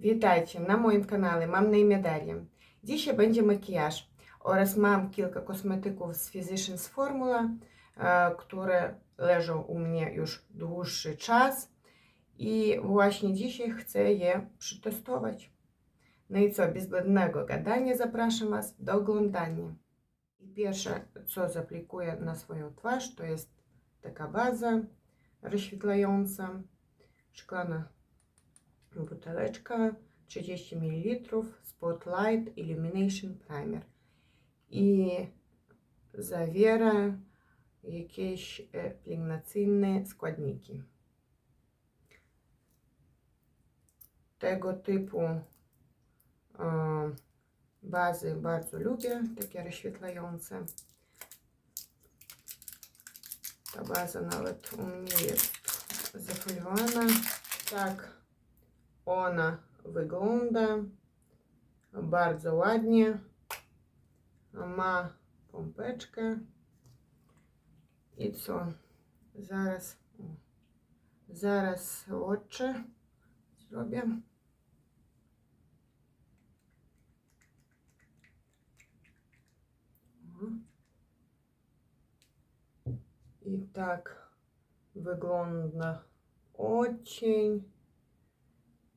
Witajcie na moim kanale. Mam na imię Daria. Dzisiaj będzie makijaż oraz mam kilka kosmetyków z Physicians Formula, e, które leżą u mnie już dłuższy czas i właśnie dzisiaj chcę je przetestować. No i co, bez zbędnego gadania zapraszam Was do oglądania. I pierwsze, co zaplikuję na swoją twarz, to jest taka baza rozświetlająca, szklana buteleczka 30 ml Spotlight Illumination Primer zawiera jakieś e, pielęgnacyjne składniki. Tego typu bazy bardzo lubię, takie rozświetlające. Ta baza nawet u mnie jest zafoliowana. Tak ona wygląda bardzo ładnie. Ma pompeczkę. I co? Zaraz, o, zaraz oczy zrobię. O. I tak wygląda очень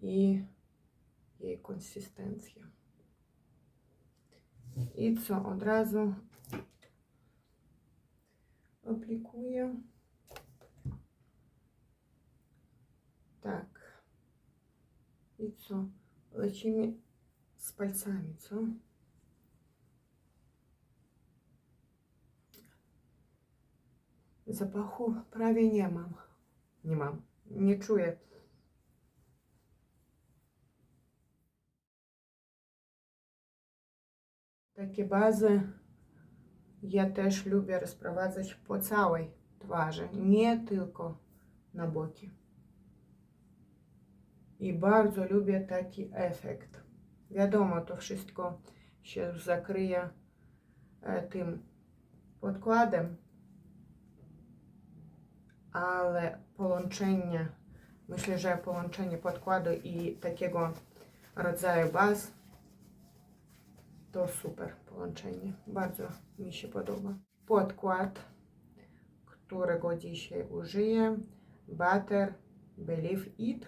i jej konsystencja. I co od razu aplikuję. Tak. I co? Lecimy z palcami, co? Zapachu prawie nie mam. Nie mam. Nie czuję. Takie bazy ja też lubię rozprowadzać po całej twarzy, nie tylko na boki. I bardzo lubię taki efekt. Wiadomo, to wszystko się zakryje e, tym podkładem, ale połączenie, myślę, że połączenie podkładu i takiego rodzaju baz to super połączenie. Bardzo mi się podoba. Podkład, którego dzisiaj użyję. Butter Believe It.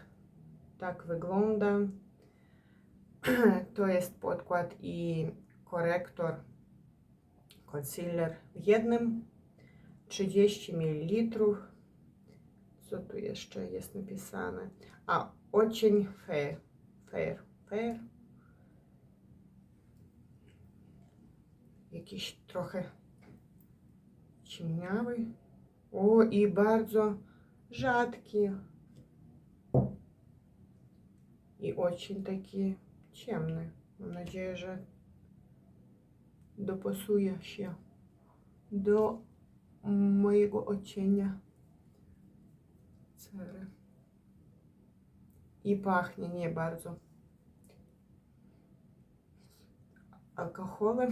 Tak wygląda. To jest podkład i korektor concealer w jednym. 30 ml. Co tu jeszcze jest napisane? A, очень fair. Fair. Fair. jakiś trochę ciemniawy. O, i bardzo rzadki. I очень taki ciemny. Mam nadzieję, że dopasuje się do mojego odcienia cery. I pachnie nie bardzo alkoholem.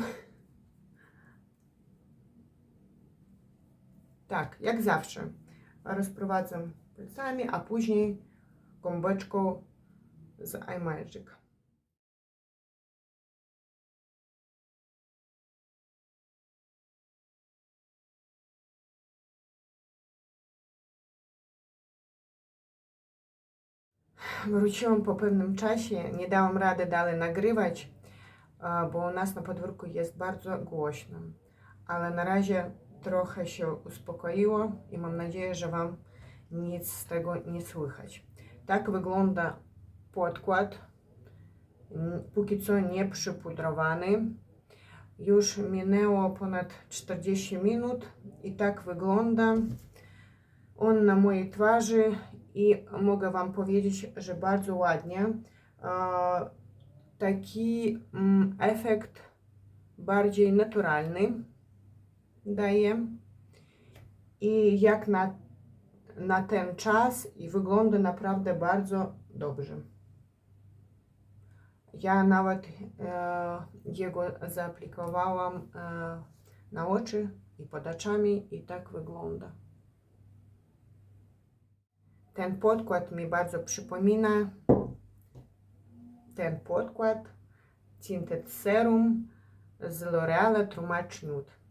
Tak, jak zawsze. Rozprowadzam palcami, a później gąbeczką z iMagic. Wróciłam po pewnym czasie, nie dałam rady dalej nagrywać, a, bo u nas na podwórku jest bardzo głośno. Ale na razie trochę się uspokoiło i mam nadzieję, że Wam nic z tego nie słychać. Tak wygląda podkład, póki co nie przypudrowany. Już minęło ponad 40 minut i tak wygląda on na mojej twarzy i mogę Wam powiedzieć, że bardzo ładnie. Taki mm, efekt bardziej naturalny daje i jak na, na ten czas i wygląda naprawdę bardzo dobrze. Ja nawet e, jego zaaplikowałam e, na oczy i pod oczami i tak wygląda. Ten podkład mi bardzo przypomina ten podkład Tinted Serum z L'Oreal Tłumacz Nude.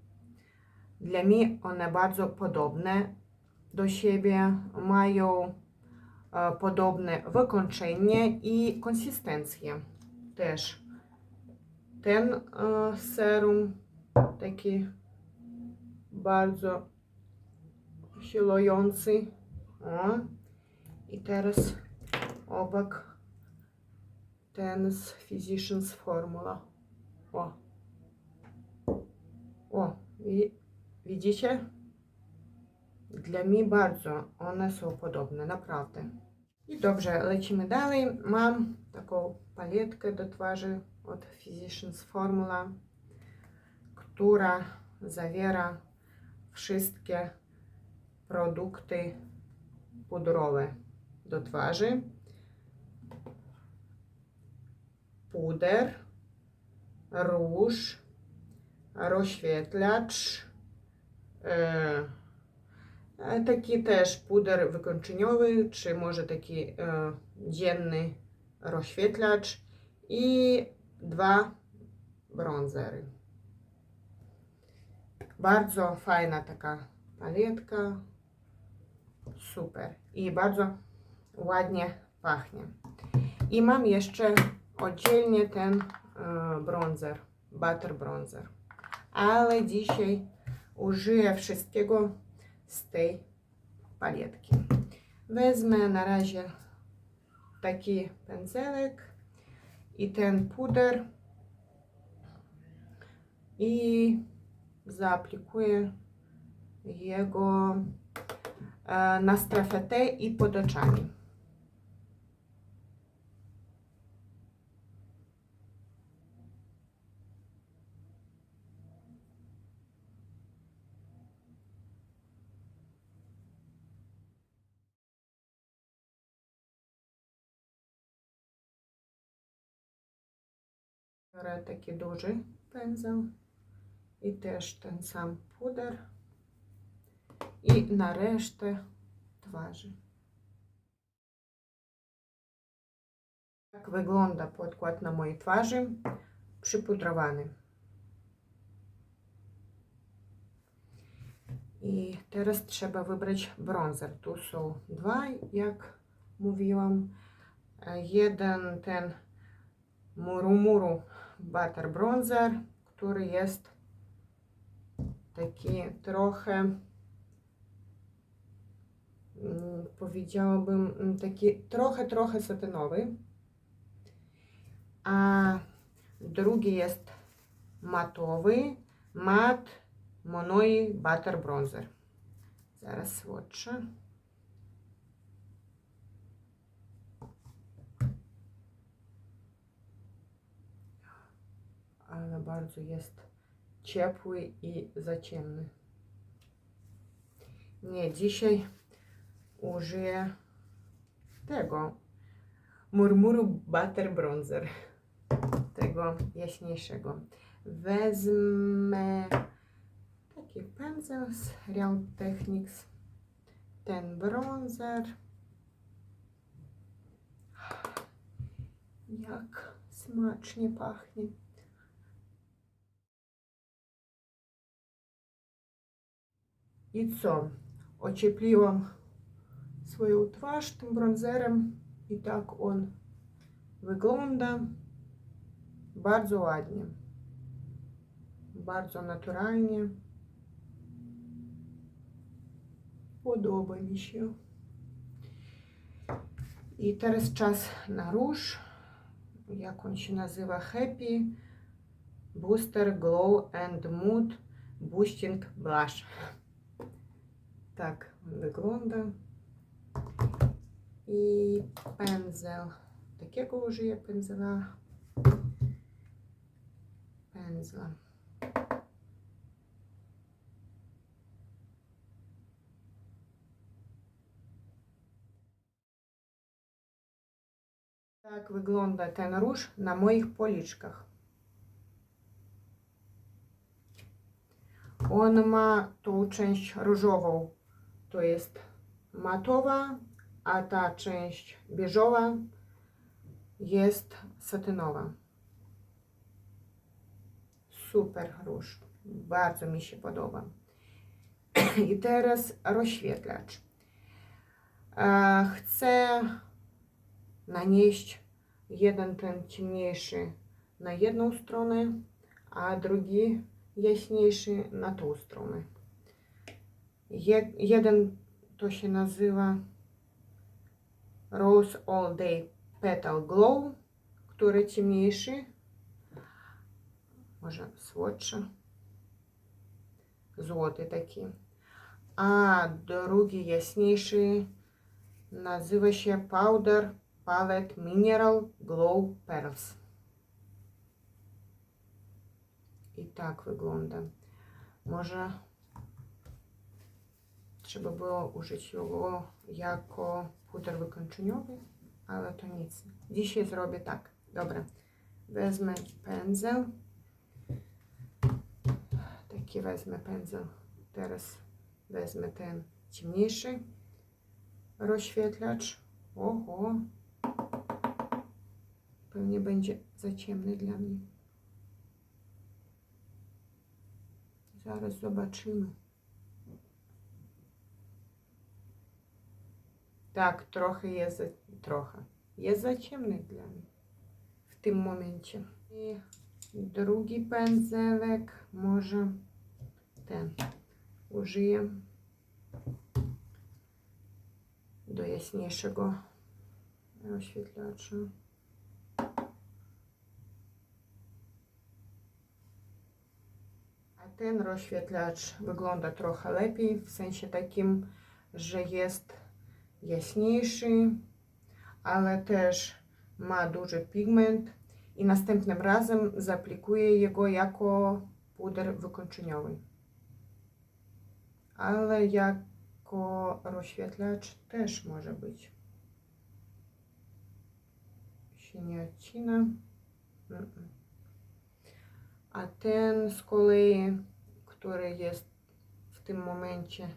Dla mnie one bardzo podobne do siebie, mają e, podobne wykończenie i konsystencję też. Ten e, serum taki bardzo silujący. O. I teraz obok ten z Physicians Formula. O. O, i widzicie? Dla mnie bardzo one są podobne, naprawdę. I dobrze, lecimy dalej. Mam taką palietkę do twarzy od Physicians Formula, która zawiera wszystkie produkty pudrowe do twarzy. Puder, róż, rozświetlacz, taki też puder wykończeniowy, czy może taki e, dzienny rozświetlacz i dwa bronzery. Bardzo fajna taka palietka. Super. I bardzo ładnie pachnie. I mam jeszcze oddzielnie ten e, bronzer, butter bronzer. Ale dzisiaj użyję wszystkiego z tej palietki. Wezmę na razie taki pędzelek i ten puder i zaaplikuję jego e, na strefę T i pod oczami. Biorę taki duży pędzel i też ten puder i na resztę twarzy. Tak wygląda podkład na mojej twarzy przypudrowany. I teraz trzeba wybrać bronzer. Tu są dwa, jak mówiłam. E, Jeden ten Murumuru Butter Bronzer, który jest taki trochę mm, powiedziałabym mm, taki trochę, trochę satynowy. A drugi jest matowy, mat Monoi Butter Bronzer. Zaraz swatcha. Ale bardzo jest ciepły i za ciemny. Nie, dzisiaj użyję tego murmuru butter bronzer. Tego jaśniejszego. Wezmę taki pędzel z Real Techniques. Ten bronzer. Jak smacznie pachnie. Ociepliłam swoją twarz tym bronzerem i tak on wygląda bardzo ładnie, bardzo naturalnie. Podoba mi się. I teraz czas na róż. Jak on się nazywa? Happy Booster Glow and Mood Boosting Blush. Tak wygląda. I pędzel. Takiego użyję pędzla. Pędzla. Tak wygląda ten róż na moich policzkach. On ma tą część różową, to jest matowa, a ta część beżowa jest satynowa. Super róż. Bardzo mi się podoba. I teraz rozświetlacz. Chcę nanieść jeden ten ciemniejszy na jedną stronę, a drugi jaśniejszy na tą stronę. Je, jeden to się nazywa Rose All Day Petal Glow, który ciemniejszy, może słodszy, złoty taki. A drugi jaśniejszy nazywa się Powder Palette Mineral Glow Pearls. I tak wygląda. Może trzeba było użyć go jako puder wykończeniowy, ale to nic. Dzisiaj zrobię tak. Dobra. Wezmę pędzel. Taki wezmę pędzel. Teraz wezmę ten ciemniejszy rozświetlacz. Oho. Pewnie będzie za ciemny dla mnie. Zaraz zobaczymy. Tak, trochę jest trochę. Jest za ciemny dla mnie w tym momencie. I drugi pędzelek, może ten użyję do jaśniejszego rozświetlacza. A ten rozświetlacz wygląda trochę lepiej, w sensie takim, że jest jaśniejszy, ale też ma duży pigment i następnym razem zaaplikuję jego jako puder wykończeniowy. Ale jako rozświetlacz też może być. Się nie odcina. Mm-mm. A ten z kolei, który jest w tym momencie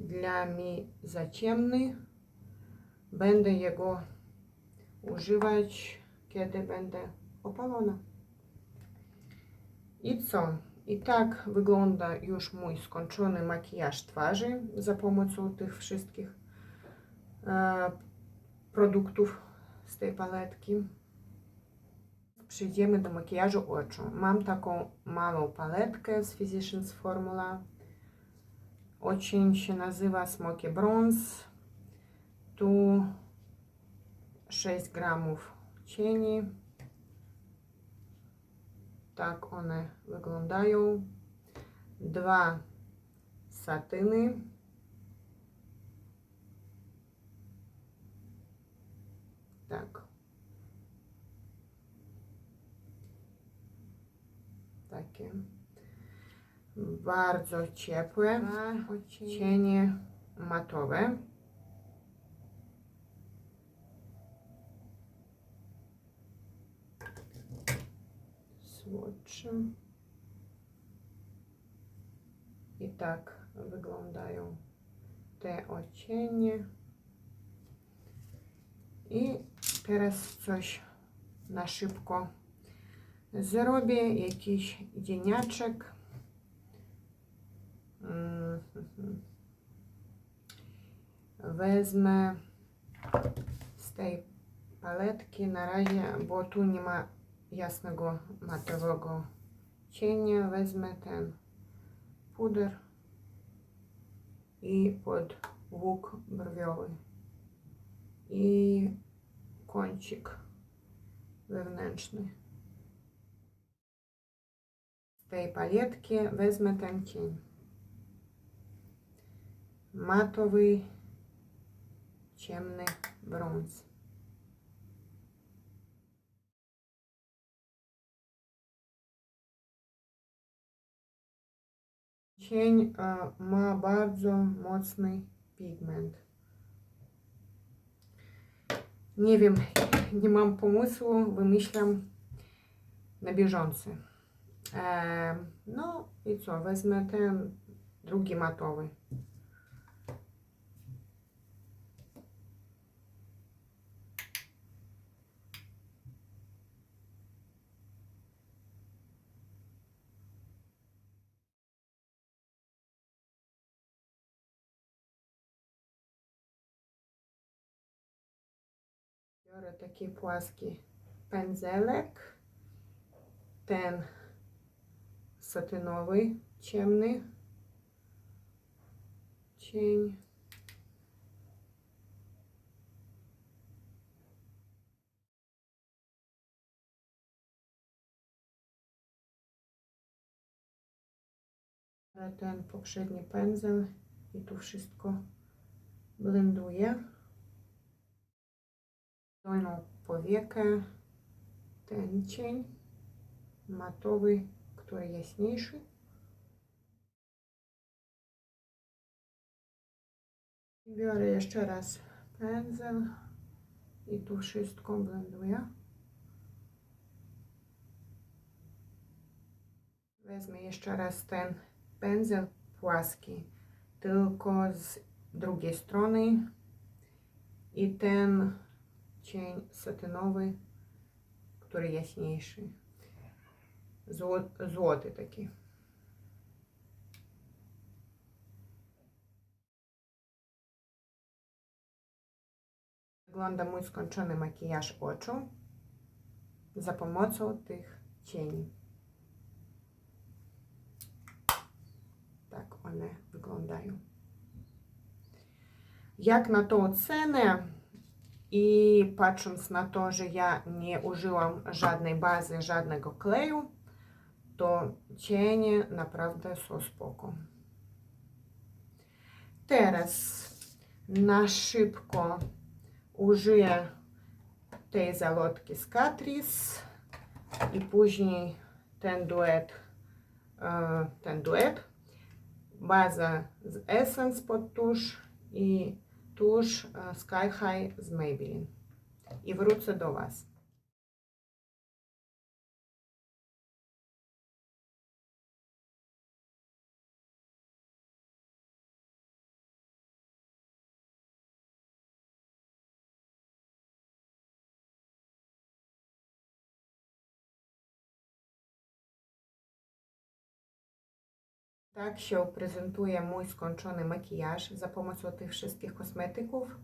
dla mnie za ciemny, będę jego używać, kiedy będę opalona. I co? I tak wygląda już mój skończony makijaż twarzy za pomocą tych wszystkich e, produktów z tej paletki. Przejdziemy do makijażu oczu. Mam taką małą paletkę z Physicians Formula. очень ще назива Смокі Бронз. Ту 6 грамів чені. Так вони виглядають. Два сатини. Так. Таке. Bardzo ciepłe. Cienie matowe. Słodsze. I tak wyglądają te odcienie. I teraz coś na szybko zrobię, jakiś dzieniaczek. Wezmę z tej paletki na razie, bo tu nie ma jasnego matowego cienia. Wezmę ten puder i pod łuk brwiowy i kącik wewnętrzny. Z tej paletki wezmę ten cień. Matowy, ciemny brąz. Cień e, ma bardzo mocny pigment. Nie wiem, nie mam pomysłu, wymyślam na bieżąco. E, no i co, wezmę ten drugi matowy. Biorę taki płaski pędzelek, ten satynowy, ciemny cień. Ten poprzedni pędzel i tu wszystko blenduję. Dolną powiekę, ten cień matowy, który jaśniejszy. Biorę jeszcze raz pędzel i tu wszystko blenduję. Wezmę jeszcze raz ten pędzel płaski, tylko z drugiej strony i ten cień satynowy, który jaśniejszy, Zło, złoty taki. Wygląda mój skończony makijaż oczu za pomocą tych cieni. Tak one wyglądają. Jak na tą cenę i patrząc na to, że ja nie użyłam żadnej bazy, żadnego kleju, to cienie naprawdę są spoko. Teraz na szybko użyję tej zalotki z Catrice i później ten duet, e, ten duet, baza z Essence pod tusz i tusz e, Sky High z Maybelline. I wrócę do Was. Tak się prezentuje mój skończony makijaż za pomocą tych wszystkich kosmetyków.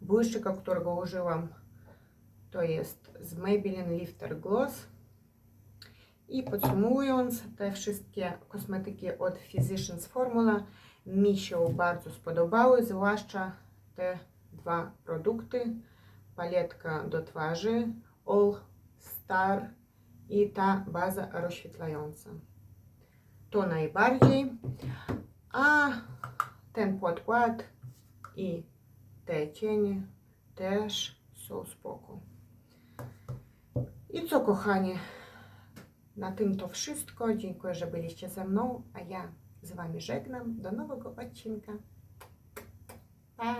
Błyszczyka, którego użyłam, to jest z Maybelline Lifter Gloss. I podsumowując, te wszystkie kosmetyki od Physicians Formula mi się bardzo spodobały, zwłaszcza te dwa produkty. Paletka do twarzy All Star i ta baza rozświetlająca. To najbardziej. A ten podkład i te cienie też są spoko. I co kochani, na tym to wszystko. Dziękuję, że byliście ze mną, a ja z Wami żegnam. Do nowego odcinka. Pa!